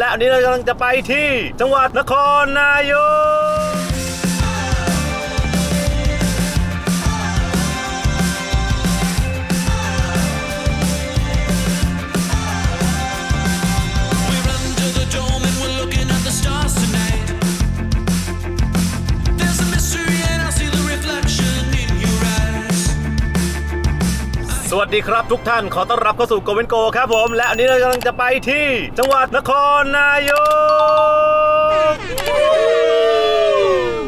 และอันนี้เรากำลังจะไปที่จังหวัดนครนายก วัสดีครับทุกท่านขอต้อนรับเข้าสู่โกเวนโกครับผม และอันนี้เรากำลังจะไปที่ จังหวัดนครนายก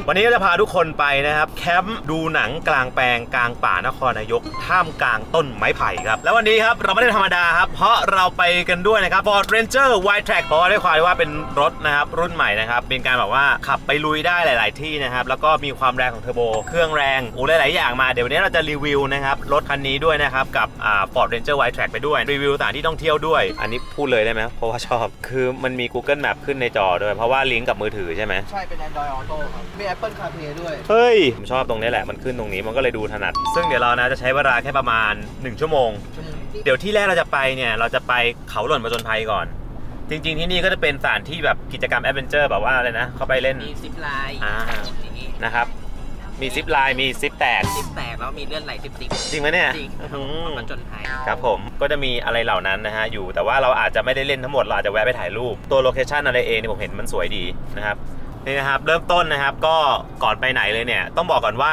วันนี้เราจะพาทุกคนไปนะครับแคมป์ดูหนังกลางแปลงกลางป่านครนายก ท่ามกลางต้นไม้ไผ่ครับ แล้ววันนี้ครับเราไม่ได้ธรรมดาครับ เพราะเราไปกันด้วยนะครับ Ford Ranger Wide Track เพราะว่าด้วยความว่าเป็นรถนะครับรุ่นใหม่นะครับเป็นการแบบว่าขับไปลุยได้หลาย ๆ ที่นะครับแล้วก็มีความแรงของเทอร์โบเครื่องแรงโอ้หลาย ๆ อย่างมาเดี๋ยววันนี้เราจะรีวิวนะครับรถคันนี้ด้วยนะครับกับอ่า Ford Ranger Wide Track ไปด้วยรีวิวสถานที่ท่องเที่ยวด้วย อันนี้พูดเลยได้ไหมเพราะว่าชอบคือมันมี Google Map ขึ้นในจอด้วยเพราะว่าลิงก์กับมือถือใช่ไหมใช่เป็น Android Auto ครับมี Apple CarPlay ด้วย เฮ้ย ผมชอบตรงนี้แหละ มันขึ้นตรงนี้มันก็เลยดูถนัด ซึ่งเดี๋ยวเรานะจะใช้เวลาแค่ประมาณ 1 ชั่วโมงชั่วโมงนิดเดี๋ยวที่แรกเราจะไปเนี่ย เราจะไปเขาหล่นประจนภัยก่อน จริง ๆ ที่นี่ก็จะเป็นสถานที่แบบกิจกรรมแอดเวนเจอร์แบบว่าอะไรนะ เข้าไปเล่น มีซิปไลน์อ่า อย่างนี้นะครับ มีซิปไลน์มีซิปแตก ซิปแตกแล้วมีเลื่อนไหลซิปซิปจริงไหมเนี่ยจริงอื้อหือมาจนภัยครับผมก็จะมีอะไรเหล่านั้นนะฮะอยู่แต่ว่าเราอาจจะไม่ได้เล่นทั้งหมด เราอาจจะแวะไปถ่ายรูป ตัวโลเคชันอะไรเองเนี่ยผมเห็นมันสวยดีนะครับ นี่นะครับเริ่มต้นนะครับก็ก่อนไปไหนเลยเนี่ยต้องบอกก่อนว่า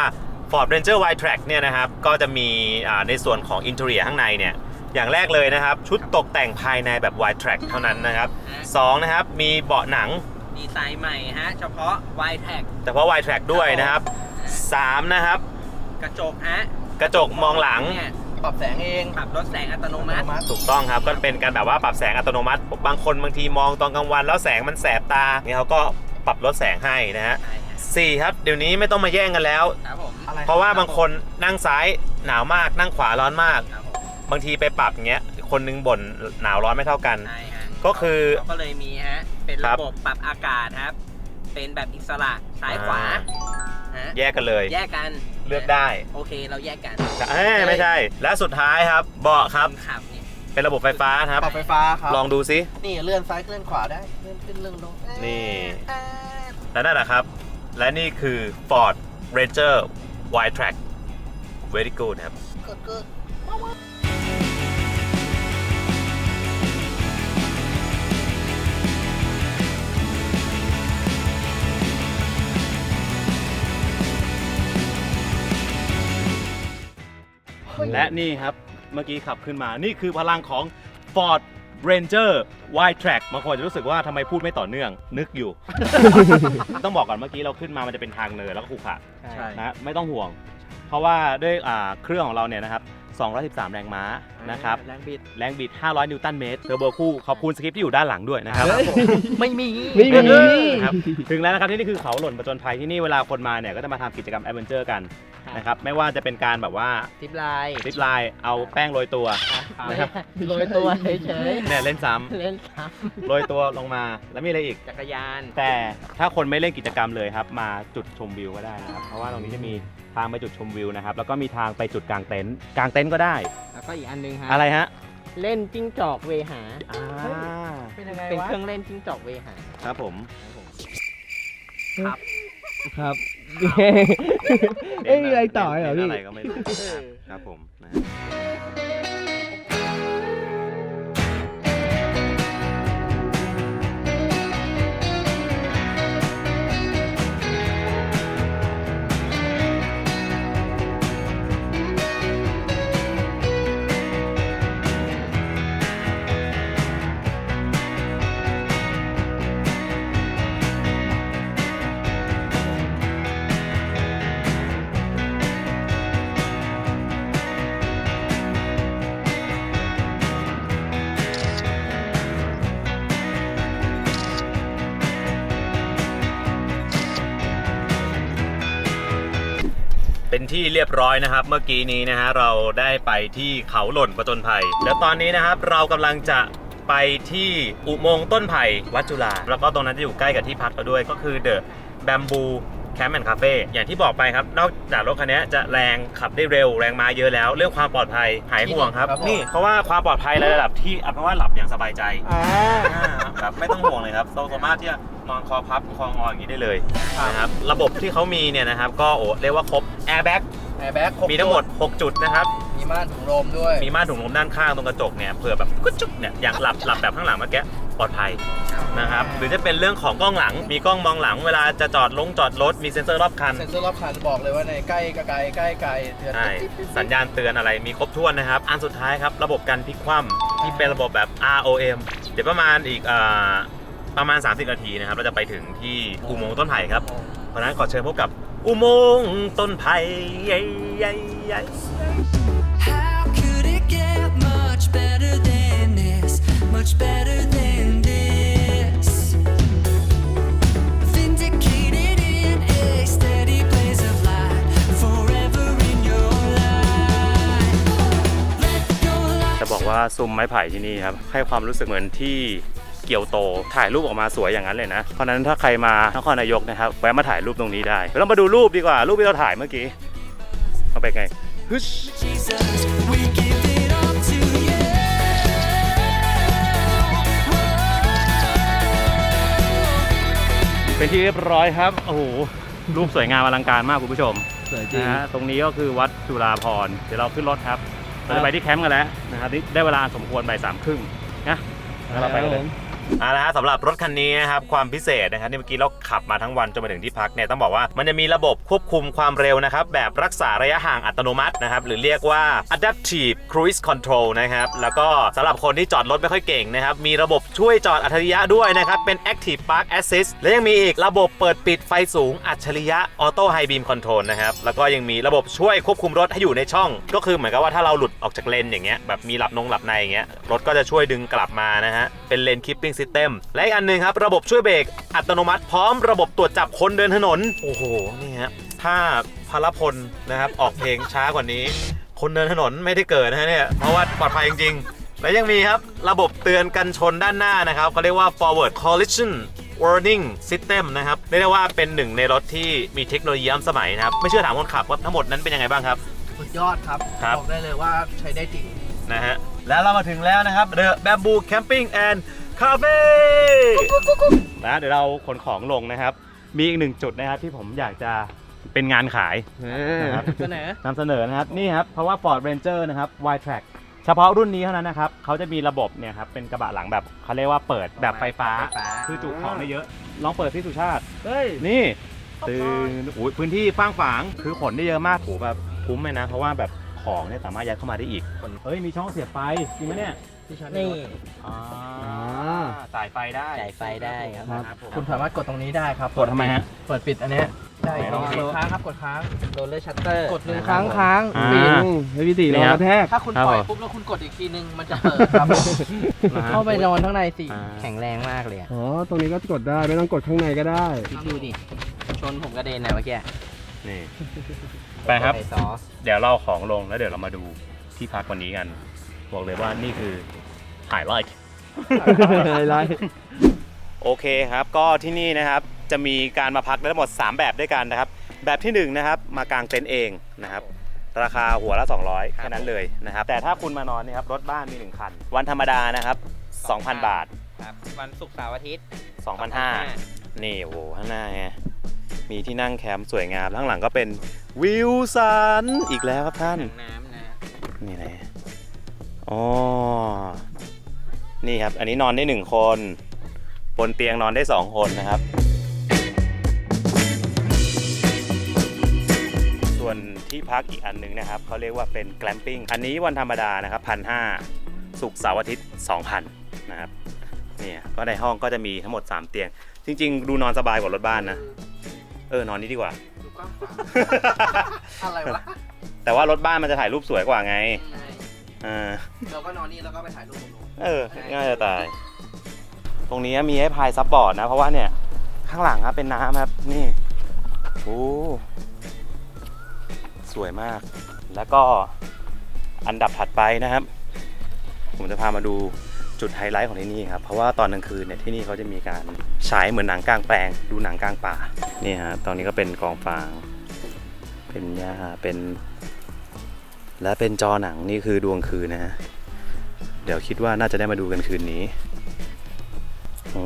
Ford Ranger Wide Track เนี่ยนะครับก็จะมีอ่าในส่วนของอินเทอร์เนียข้างในเนี่ยอย่างแรกเลยนะครับ ชุดตกแต่งภายในแบบ Wide Track เท่านั้นนะครับสองนะครับมีเบาะหนังดีไซน์ใหม่ฮะเฉพาะ Y Tag แต่เพราะ Wide Track ด้วยนะครับสามนะครับ กระจกฮะกระจกมองหลังเนี่ยปรับแสงเองปรับลดแสงอัตโนมัติถูกต้องครับก็เป็นการแบบว่าปรับแสงอัตโนมัติ บางคนบางทีมองตอนกลางวันแล้วแสงมันแสบตาเนี่ยเขาก็ ปรับลดแสงให้นะฮะใช่ฮะสี่ครับเดี๋ยวนี้ไม่ต้องมาแย่งกันแล้ว ครับผมอะไรเพราะว่าบางคนนั่งซ้ายหนาวมากนั่งขวาร้อนมาก ครับผมบางทีไปปรับอย่างเงี้ยคนนึงบ่นหนาวร้อนไม่เท่ากัน ใช่ฮะก็คือเขาก็เลยมีฮะ เป็นครัระบ บบปรับอากาศครับ เป็นแบบอิสระซ้ายขวาฮะแยกกันเลย แยกกันเลือกได้โอเคเราแยกกันเอ้ยไม่ใช่ และสุดท้ายครับเบาะครับนขับ เนี่ยเป็นระบบไฟฟ้าครับ ปรับไฟฟ้าครับลองดูซิ นี่เลื่อนซ้ายเลื่อนขวาได้เลื่อนขึ้นเลื่อนลงนี่แอะและนั่นนะครับ และนี่คือ Ford Ranger Wide Track very good ครับ กดกดและนี่ครับ เมื่อกี้ขับขึ้นมา นี่คือพลังของ Ford Ranger Wide Track บางคนจะรู้สึกว่าทำไมพูดไม่ต่อเนื่อง นึกอยู่ ต้องบอกก่อนเมื่อกี้เราขึ้นมามันจะเป็นทางเนินแล้วก็ขรุขระใช่ นะไม่ต้องห่วง เพราะว่าด้วยอ่าเครื่องของเราเนี่ยนะครับ 213 แรงม้านะครับ แรงบิด แรงบิด 500 นิวตันเมตร เทอร์โบคู่ ขอบคุณสคริปต์ที่อยู่ด้านหลังด้วยนะครับ ไม่มี ไม่มีนะครับถึงแล้วนะครับที่นี่คือเขาหล่นประจนภัยที่นี่เวลาคนมาเนี่ยก็จะมาทำกิจกรรมแอดเวนเจอร์กันนะครับ ไม่ว่าจะเป็นการแบบว่าทิปไลน์ซิปไลน์เอาแป้งโรยตัวนะครับโรยตัวเฉยเนี่ยเล่นซ้ำๆเล่นซ้โรยตัวลงมาแล้วมีอะไรอีกจักรยาน แต่ถ้าคนไม่เล่นกิจกรรมเลยครับมาจุดชมวิวก็ได้นะครับเพราะว่าตรงนี้จะมี ทางไปจุดชมวิวนะครับ แล้วก็มีทางไปจุดกลางเต็นท์กลางเต็นท์ก็ได้ แล้วก็อีกอันนึงฮะอะไรฮะเล่นจิ้งจอกเวหา อ่าเป็นยังไงเป็นวะเครื่องเล่นจิ้งจอกเวหา ครับผม ครับเอ้ยมีอะไรต่อเหรอพี่อะไรก็ไม่รู้ครับผมนะฮะ เป็นที่เรียบร้อยนะครับ เมื่อกี้นี้นะฮะเราได้ไปที่เขาหล่นประจนภัย แล้วตอนนี้นะครับเรากำลังจะไปที่อุโมงค์ต้นไผ่วัดจุฬาแล้วก็ตรงนั้นจะอยู่ใกล้กับที่พักเราด้วยก็คือเดอะแบมบู แคมป์แอนด์คาเฟ่อย่างที่บอกไปครับ นอกจากรถคันนี้จะแรงขับได้เร็วแรงมาเยอะแล้ว เรื่องความปลอดภัยหายห่วงครับครับผมนี่เพราะว่าความปลอดภัยในระดับที่เอาเป็นว่าหลับอย่างสบายใจอ่าแบบไม่ต้องห่วงเลยครับเราสามารถที่จะนอนคอพับคองออย่างนี้ได้เลยนะครับระบบที่เขามีเนี่ยนะครับก็โอ้เรียกว่าครบแอร์แบ็กแอร์แบ็กมีทั้งหมด 6 จุดนะครับมีม่านถุงลมด้วยมีม่านถุงลมด้านข้างตรงกระจกเนี่ยเผื่อแบบกุ๊ดจุ๊บเนี่ยอย่างหลับหลับแบบข้างหลังเมื่อกี้ ปลอดภัยนะครับหรือจะเป็นเรื่องของกล้องหลัง มีกล้องมองหลังเวลาจะจอดลงจอดรถมีเซ็นเซอร์รอบคัน เซ็นเซอร์รอบคันบอกเลยว่าในใกล้กับไกลใกล้ไกลเตือนใช่ติ๊ดติ๊ดติ๊ดสัญญาณเตือนอะไรมีครบถ้วนนะครับ อันสุดท้ายครับ ระบบการพลิกคว่ำที่เป็นระบบแบบ ROM เดี๋ยวประมาณอีกเอ่อประมาณ 30 นาทีนะครับ เราจะไปถึงที่อุโมงค์ต้นไผ่ครับ เพราะฉะนั้นขอเชิญพบกับอุโมงค์ต้นไผ่ใหญ่ๆ How could it get much better than this? Much better than ว่าซุ้มไม้ไผ่ที่นี่ครับให้ความรู้สึกเหมือนที่เกียวโต ถ่ายรูปออกมาสวยอย่างนั้นเลยนะ เพราะฉะนั้นถ้าใครมานครนายกนะครับแวะมาถ่ายรูปตรงนี้ได้เดี๋ยวเรามาดูรูปดีกว่า รูปที่เราถ่ายเมื่อกี้เอาไปนไงฮึช Jesus, we give it all to you. เป็นที่เรียบร้อยครับ โอ้โห รูปสวยงามอลังการมากคุณผู้ชมสวยจริงนะฮะตรงนี้ก็คือวัดจุฬาภรณ์เดี๋ยวเราขึ้นรถครับ เราจะไปที่แคมป์กันแล้วนะครับนี่ได้เวลาสมควรบ่ายสามครึ่งนะงั้นเราไปกันเลย เอาละฮะสำหรับรถคันนี้นะครับความพิเศษนะครับที่เมื่อกี้เราขับมาทั้งวันจนมาถึงที่พักเนี่ยต้องบอกว่ามันจะมีระบบควบคุมความเร็วนะครับแบบรักษาระยะห่างอัตโนมัตินะครับหรือเรียกว่า adaptive cruise control นะครับแล้วก็สำหรับคนที่จอดรถไม่ค่อยเก่งนะครับมีระบบช่วยจอดอัจฉริยะด้วยนะครับเป็น active park assist และยังมีอีกระบบเปิดปิดไฟสูงอัจฉริยะ auto high beam control นะครับแล้วก็ยังมีระบบช่วยควบคุมรถให้อยู่ในช่อง ก็คือเหมือนกับว่าถ้าเราหลุดออกจากเลนอย่างเงี้ยแบบมีหลับนงหลับในอย่างเงี้ยรถก็จะช่วยดึงกลับมานะฮะเป็นเลน keeping system และอีกอันหนึ่งครับ ระบบช่วยเบรกอัตโนมัติ พร้อมระบบตรวจจับคนเดินถนน โอ้โห นี่ฮะถ้าพลพลนะครับ ออกเพลงช้ากว่านี้ คนเดินถนนไม่ได้เกิดนะฮะเนี่ย เพราะว่าปลอดภัยจริงๆ และยังมีครับ ระบบเตือนกันชนด้านหน้านะครับเขาเรียกว่า forward collision warning system นะครับเรียกได้ว่าเป็นหนึ่งในรถที่มีเทคโนโลยีล้ำสมัยนะครับ ไม่เชื่อถามคนขับว่าทั้งหมดนั้นเป็นยังไงบ้างครับ สุดยอดครับครับ บอกได้เลยว่าใช้ได้จริง นะฮะ แล้วเรามาถึงแล้วนะครับ The Bamboo Camping and Cafe นะเดี๋ยวเราขนของลงนะครับ มีอีกหนึ่งจุดนะครับที่ผมอยากจะเป็นงานขายนะครับเสนอนำเสนอนะครับนี่ครับเพราะว่า Ford Ranger นะครับ Y Track เฉพาะรุ่นนี้เท่านั้นนะครับเขาจะมีระบบเนี่ยครับเป็นกระบะหลังแบบเขาเรียกว่าเปิดแบบไฟฟ้า คือจุของได้เยอะ ลองเปิดที่สุชาติ เฮ้ย นี่ตื่นโอ้ยพื้นที่ฟ้างฝางคือขนได้เยอะมากโหแบบคุ้มเลยนะ เพราะว่าแบบของเนี่ยสามารถยัดเข้ามาได้อีก เฮ้ย มีช่องเสียบไฟจริงไหมเนี่ย นี่อ่าจ่ายไฟได้จ่ายไฟได้ครับ ครับผม คุณสามารถกดตรงนี้ได้ครับกดทำไมฮะ เปิดปิดอันเนี้ยได้ไหนลองสิกดค้างครับกดค้างโรลเลอร์ชัตเตอร์กดหนึ่งค้างครับค้างอ่าปีนแล้วพี่ตีนี่รอครับกระแทก ถ้าคุณครับปล่อยผม ปุ๊บแล้วคุณกดอีกทีนึงมันจะเปิดครับนะฮะเข้าไปนอนข้างในสิอ่า แข็งแรงมากเลยอะอ๋อ ตรงนี้ก็กดได้ ไม่ต้องกดข้างในก็ได้ คิดดูดิชนผมกระเด็นนะเมื่อกี้นี่ไปครับ ใส่ซอสเดี๋ยวเราของลงแล้วเดี๋ยวเรามาดูที่พักวันนี้กัน บอกเลยว่านี่คือ ไฮไลท์ไฮไลท์โอเคครับ ก็ที่นี่นะครับจะมีการมาพักได้ทั้งหมด 3 แบบด้วยกันนะครับ แบบที่1นะครับมากางเต็นท์เองนะครับ ราคาหัวละ 200แค่นั้นเลยนะครับ แต่ถ้าคุณมานอนเนี่ยครับรถบ้านมี 1 คัน วันธรรมดานะครับ 2,000 บาท ครับวันศุกร์เสาร์อาทิตย์ 2,500 นี่โอ้โหข้างหน้าไงมีที่นั่งแคมป์สวยงามข้างหลังก็เป็นวิวสันอีกแล้วครับท่านถังน้ำนะนี่นะอ๋อ นี่ครับ อันนี้นอนได้หนึ่งคน บนเตียงนอนได้สองคนนะครับ ส่วนที่พักอีกอันหนึงนะครับเขาเรียกว่าเป็นแกลมปิ้ง อันนี้วันธรรมดานะครับพันห้าศุกร์เสาร์อาทิตย์สองพันนะครับเนี่ยก็ในห้องก็จะมีทั้งหมด 3 เตียง จริง ๆ ดูนอนสบายกว่ารถบ้านนะ เออนอนนี้ดีกว่า ดูกว้างขวางอะไรวะแต่ว่ารถบ้านมันจะถ่ายรูปสวยกว่าไงอ่า เราก็นอนนี่แล้วก็ไปถ่ายรูปตรงนู้น เออ ง่ายจะตาย ตรงนี้มีให้พายซับบอร์ดนะ เพราะว่าเนี่ย ข้างหลังครับเป็นน้ำครับ นี่โอ้สวยมาก แล้วก็อันดับถัดไปนะครับ ผมจะพามาดูจุดไฮไลท์ของที่นี่ครับ เพราะว่าตอนกลางคืนเนี่ยที่นี่เขาจะมีการฉายเหมือนหนังกลางแปลง ดูหนังกลางป่า นี่ฮะ ตอนนี้ก็เป็นกองฟาง เป็นหญ้าเป็น และเป็นจอหนังนี่คือดวงคืนนะฮะ เดี๋ยวคิดว่าน่าจะได้มาดูกันคืนนี้โอ้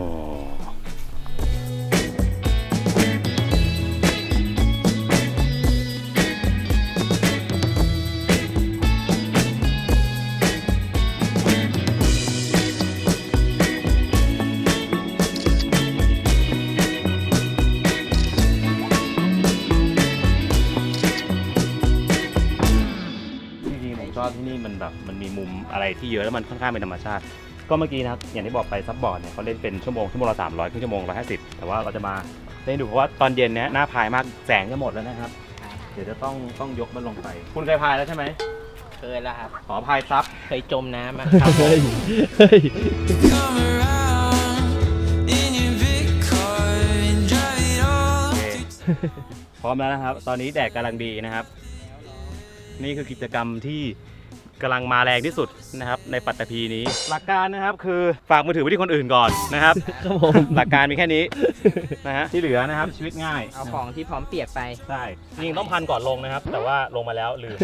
ที่เยอะแล้วมันค่อนข้างเป็นธรรมชาติ ก็เมื่อกี้นะครับอย่างที่บอกไปซับบอร์ดเนี่ยเขาเล่นเป็นชั่วโมงชั่วโมงละสามร้อยครึ่งชั่วโมงร้อยห้าสิบแต่ว่าเราจะมาเล่นดูเพราะว่าตอนเย็นเนี้ยหน้าพายมากแสงจะหมดแล้วนะครับ เดี๋ยวจะต้องต้องยกมันลงไป คุณเคยพายแล้วใช่ไหมเคยแล้วครับ ขอพายซับเคยจมน้ำอะเฮ้ยเฮ้ย Come around in your big car and drive it all โอเคพร้อมแล้วนะครับ ตอนนี้แดดกำลังดีนะครับ นี่คือกิจกรรมที่ กำลังมาแรงที่สุดนะครับในปัตตภีนี้ หลักการนะครับคือฝากมือถือไว้ที่คนอื่นก่อนนะครับครับผมหลักการมีแค่นี้นะฮะที่เหลือนะครับชีวิตง่ายเอาของที่พร้อมเปียกไป ใช่จริงๆต้องพันก่อนลงนะครับ แต่ว่าลงมาแล้วลืม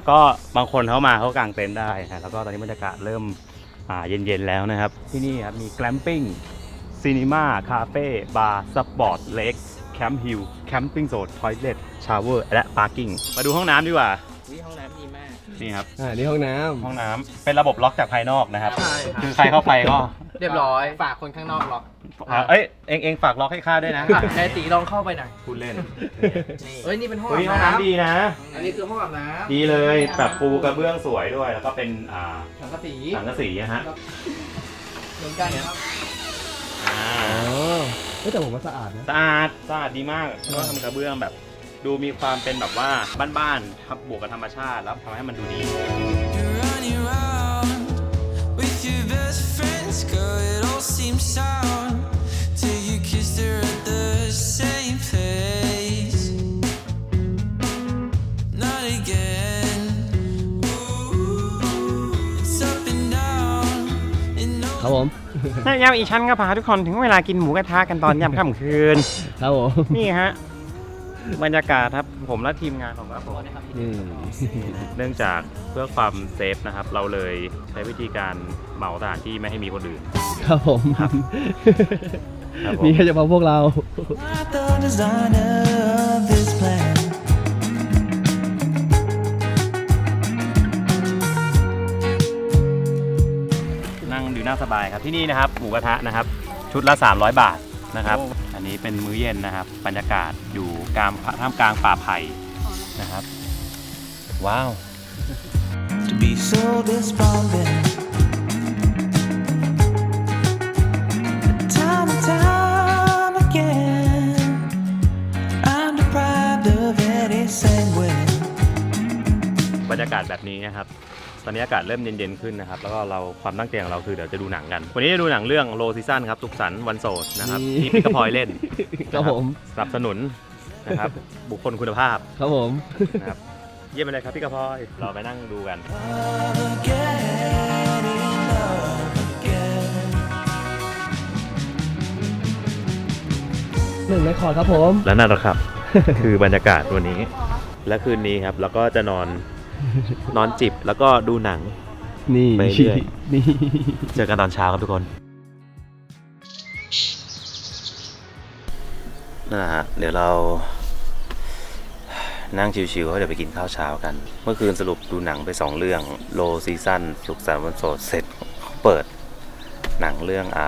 นนี้นะครับ ก็บางคนเขามาเขากางเต็นท์ได้นะแล้วก็ตอนนี้บรรยากาศเริ่มอ่าเย็นๆแล้วนะครับ ที่นี่ครับมีแกลมปิ้งซีนีมาคาเฟ่บาร์สปอร์ตเลกแคมป์ฮิลแคมปิ้งโซนทอยเลทชาวเวอร์และพาร์กิ้งมาดูห้องน้ำดีกว่าวิห้องน้ำดีมากนี่ครับอ่านี่ห้องน้ห้องน้ำเป็นระบบล็อกจากภายนอกนะครับใช่ครับคือใครเข้าไปก็ เรียบร้อย ฝากคนข้างนอกล็อกอ่าเอ้ยเองเองฝากล็อกให้ข้าด้วยนะ อะนายตีลองเข้าไปหน่อยพูดเล่นนี่เฮ้ยนี่เป็นห้องเฮ้ยห้องอาบน้ำดีนะ อันนี้คือห้องอาบน้ำดีเลยแบบปูกระเบื้องสวยด้วย แล้วก็เป็นอ่าสังกะสีสังกะสีนะฮะเหมือนกันครับอ่าำอ๋อเฮ้ยแต่ผมว่าสะอาดนะ สะอาดสะอาดดีมากแล้วก็ทำกระเบื้องแบบ ดูมีความเป็นแบบว่าบ้านๆทับบวกกับธรรมชาติแล้วทำให้มันดูดี ครับผมและยามอีชั้นก็พาทุกคนถึงเวลากินหมูกระทะกันตอนยามค่ำคืน ครับผม นี่ฮะ บรรยากาศครับผมและทีมงานของเราผมอืมเนื่องจากเพื่อความเซฟนะครับ เราเลยใช้วิธีการเหมาสถานที่ไม่ให้มีคนอื่น ครับผมครับผม มีแค่เฉพาะพวกเรา Not the designer of this plan. นั่งดูน่าสบายครับที่นี่นะครับหมูกระทะนะครับ ชุดละ 300 บาท นะครับ อันนี้เป็นมื้อเย็นนะครับ บรรยากาศอยู่กลางท่ามกลางป่าไผ่นะครับ ว้าว to be so despondent. Time and time again, I'm deprived of any sanguine. บรรยากาศแบบนี้นะครับต อนนี้อากาศเริ่มเย็นๆขึ้นนะครับแล้วก็เราความตั้งใจของเราคือเดี๋ยวจะดูหนังกัน วันนี้จะดูหนังเรื่องโลซีซันครับสุขสันต์วันโสดนะครับนี่ ที่พิกพลอยเล่นครับผม สนับสนุนนะครับบุคคลคุณภาพครับผม นะครับเยี่ยมไปเลยครับพี่กระพลอยเราไปนั่งดูกัน Again, love again. หนึ่งในคอร์ดครับผม และนั่นแหละครับ คือบรรยากาศวันนี้ และคืนนี้ครับ แล้วก็จะนอน นอนจิบแล้วก็ดูหนัง นี่ไปเรื่อยนี่เจอกันตอนเช้าครับทุกคนนั่นแหละฮะเดี๋ยวเรานั่งชิวๆแล้วเดี๋ยวไปกินข้าวเช้ากัน เมื่อคืนสรุปดูหนังไปสองเรื่องโลซีซั่นสุขสันต์วันโสดเสร็จเปิด หนังเรื่องอ่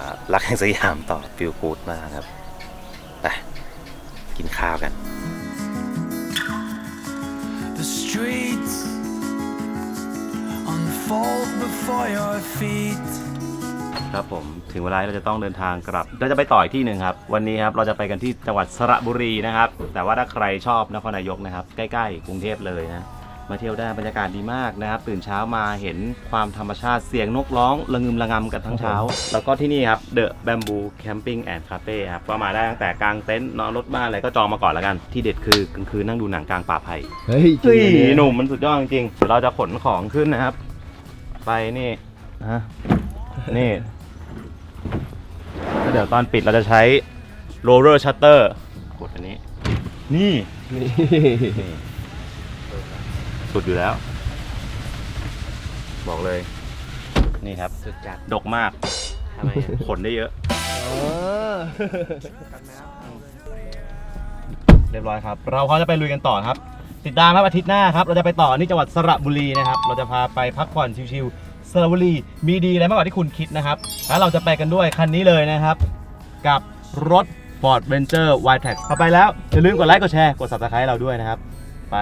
ารักแห่งสยามต่อฟิลกูดมากครับไปกินข้าวกัน unfold before your feet. ครับผมถึงเวลาที่เราจะต้องเดินทางกลับเราจะไปต่ออีกที่หนึ่งครับ วันนี้ครับเราจะไปกันที่จังหวัดสระบุรีนะครับ แต่ว่าถ้าใครชอบนครนายกนะครับ ใกล้ๆกรุงเทพเลยนะมาเที่ยวได้บรรยากาศดีมากนะครับ ตื่นเช้ามาเห็นความธรรมชาติเสียงนกร้องระงึมระงำกันทั้งเช้า แล้วก็ที่นี่ครับเดอะแบมบูแคมปิ้งแอนด์คาเฟ่ครับก็มาได้ตั้งแต่กลางเต็นท์นอนรถบ้านอะไรก็จองมาก่อนแล้วกัน ที่เด็ดคือกลางคืนนั่งดูหนังกลางป่าไผ่เฮ้ยจริเฮ้ยงอันนี้หนุ่มมันสุดยอดจริงๆเดี๋ยวเราจะขนของขึ้นนะครับ ไปนี่ฮะนี่แล้วเดี๋ยวตอนปิดเราจะใช้ roller shutter กดอันนี้ นี่นี่สุดอยู่แล้ว บอกเลย นี่ครับ สุดจัดดกมากทำไมอะขนได้เยอะอ๋อเรียบร้อยครับ เราเขาจะไปลุยกันต่อครับ ติดตามครับอาทิตย์หน้าครับ เราจะไปต่อที่จังหวัดสระบุรีนะครับ เราจะพาไปพักผ่อนชิวๆสระบุรีมีดีอะไรมากกว่าที่คุณคิดนะครับ แล้วเราจะไปกันด้วยคันนี้เลยนะครับ กับรถ Ford Ranger w i t e c พอไปแล้วอย่าลืมกดไลค์กดแชร์กด subscribe เราด้วยนะครับ ไป